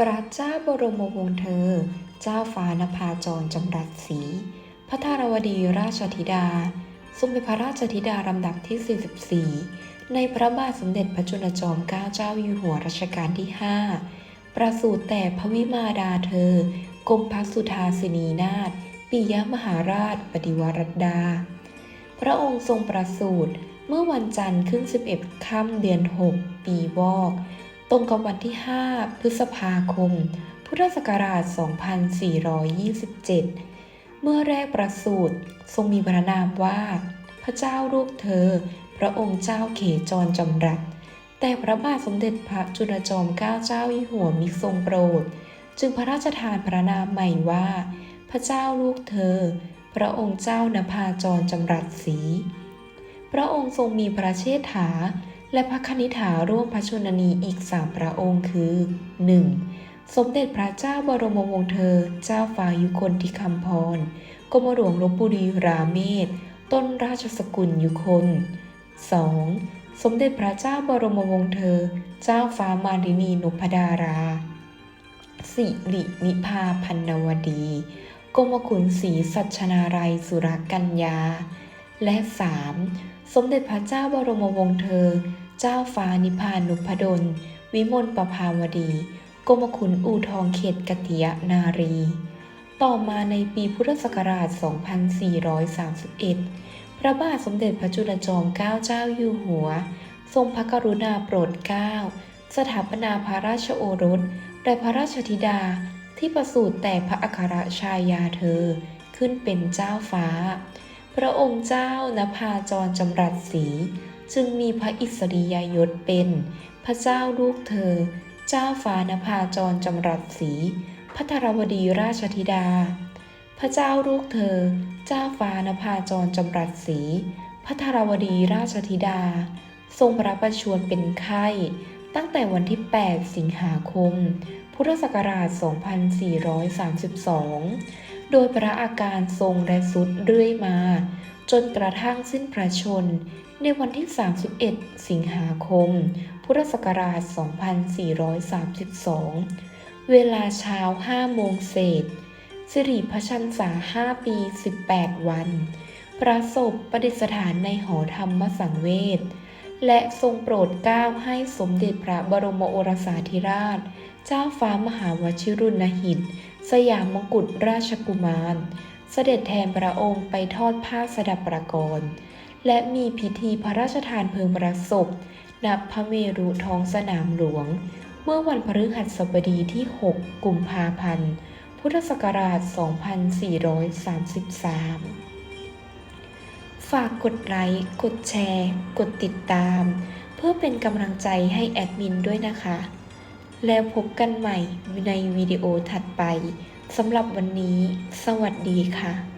พระเจ้าบรมวงศ์เธอ เจ้าฟ้านภาจรจำรัดศรีพระธารวดีราชธิดาทรงเป็นพระราชธิดาลำดับที่ 44 ในพระบาทสมเด็จพระจุลจอมเกล้าเจ้าอยู่หัวรัชกาลที่ 5 ประสูติแต่พระวิมาดาเธอกรมพักสุธาสินีนาถปิยมหาราชปฏิวรัตดา พระองค์ทรงประสูติเมื่อวันจันทร์ขึ้น 11 ค่ำเดือน 6 ปีวอก ตรงกับวันที่ 5 พฤษภาคม พุทธศักราช 2427 เมื่อแรกประสูติทรงมีพระนามว่า พระเจ้าลูกเธอ พระองค์เจ้าเขจรจำรัดแต่พระบาทสมเด็จพระจุลจอมเกล้าเจ้าอยู่หัวมิทรงโปรด จึงพระราชทานพระนามใหม่ว่า พระเจ้าลูกเธอ พระองค์เจ้านภาจรจำรัดศรีพระองค์ทรงมีพระเชษฐา และพระคณิษฐาร่วมพระชนนีอีกสามพระองค์คือ 1. สมเด็จพระเจ้าบรมวงศ์เธอ เจ้าฟ้ายุคนทิคำพรกรมหลวงลบบุรีราเมศ ต้นราชสกุลยุคน 2. สมเด็จพระเจ้าบรมวงศ์เธอ เจ้าฟ้ามารินีนพดารา สิรินิพาพันนวดีกรมขุนศรีสัชนารัยสุรกัญญา และ 3. สมเด็จพระเจ้าบรมวงศ์เธอ เจ้าฟ้านิพานุพดล วิมลประภาวดี กรมขุนอู่ทองเขตกติยนารี ต่อมาในปีพุทธศักราช 2431 พระบาทสมเด็จพระจุลจอมเกล้าเจ้าอยู่หัว ทรงพระกรุณาโปรดเกล้า สถาปนาพระราชโอรส และพระราชธิดาที่ประสูติแต่พระอัครชายาเธอ ขึ้นเป็นเจ้าฟ้า พระองค์เจ้านภาจรจำรัดศรี จึงมีพระอิสริยยศเป็น พระเจ้าลูกเธอ เจ้าฟ้านภาจรจำรัดศรีพระธารวดีราชธิดา พระเจ้าลูกเธอ เจ้าฟ้านภาจรจำรัดศรีพระธารวดีราชธิดา ทรงพระประชวรเป็นไข้ ตั้งแต่วันที่ 8 สิงหาคม พุทธศักราช 2432 โดยพระอาการทรงและสุดเรื่อยมา จนกระทั่งสิ้นพระชน ในวันที่ 31 สิงหาคม พุทธศักราช 2432 เวลาเช้า 5 โมงเศษ สิริพระชันษา 5 ปี 18 วันประสบประดิษฐานในหอธรรมสังเวชและทรงโปรดเกล้าให้สมเด็จพระบรมโอรสาธิราช เจ้าฟ้ามหาวชิรุณหิต สยามมงกุฎราชกุมาร เสด็จแทนพระองค์ไปทอดผ้าสดับประกรณ์และมีพิธีพระราชทานเพลิงประศพณพระเมรุท้องสนามหลวง เมื่อวันพฤหัสบดีที่ 6 กุมภาพันธ์ พุทธศักราช 2433 ฝากกดไลค์ กดแชร์ กดติดตาม เพื่อเป็นกำลังใจให้แอดมินด้วยนะคะ แล้วพบกันใหม่ในวิดีโอถัดไปสำหรับวันนี้ สวัสดีค่ะ